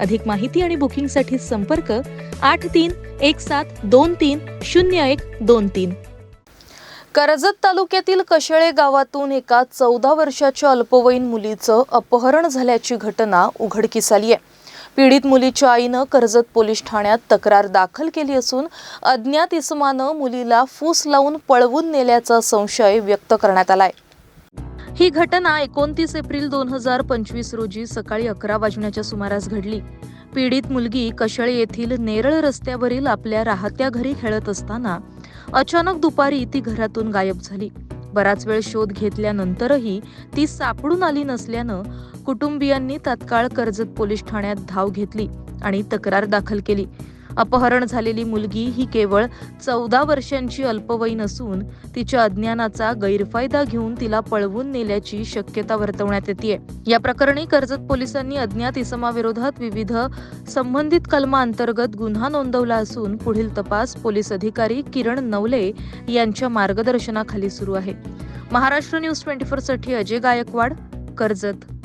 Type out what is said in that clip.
अधिक माहिती आणि बुकिंगसाठी संपर्क आठ तीन एक सात दोन तीन शून्य एक दोन तीन. कर्जत तालुक्यातील कशेळे गावातून एका चौदा वर्षाच्या अल्पवयीन मुलीचं अपहरण झाल्याची घटना उघडकीस आली आहे पीडित मुलीच्या आईनं कर्जत पोलीस ठाण्यात तक्रार दाखल केली असून अज्ञात इसमानं मुलीला फूस लावून पळवून नेल्याचा संशय व्यक्त करण्यात आला आहे ही घटना एकोणतीस एप्रिल दोन हजार पंचवीस रोजी सकाळी अकरा वाजण्याच्या सुमारास घडली. पीडित मुलगी कशळे येथील नेरळ रस्त्यावरील आपल्या राहत्या घरी खेळत असताना अचानक दुपारी ती घरातून गायब झाली. बराच वेळ शोध घेतल्यानंतरही ती सापडून आली नसल्यानं कुटुंबियांनी तात्काळ कर्जत पोलीस ठाण्यात धाव घेतली आणि तक्रार दाखल केली. अपहरण झालेली मुलगी ही केवळ चौदा वर्षांची अल्पवयीन असून तिच्या अज्ञानाचा गैरफायदा घेऊन तिला पळवून नेल्याची शक्यता वर्तवण्यात येते या प्रकरणी कर्जत पोलिसांनी अज्ञात इसमाविरोधात विविध संबंधित कलमांतर्गत गुन्हा नोंदवला असून पुढील तपास पोलीस अधिकारी किरण नवले यांच्या मार्गदर्शनाखाली सुरू आहे. महाराष्ट्र न्यूज ट्वेंटी फोरसाठी अजय गायकवाड कर्जत.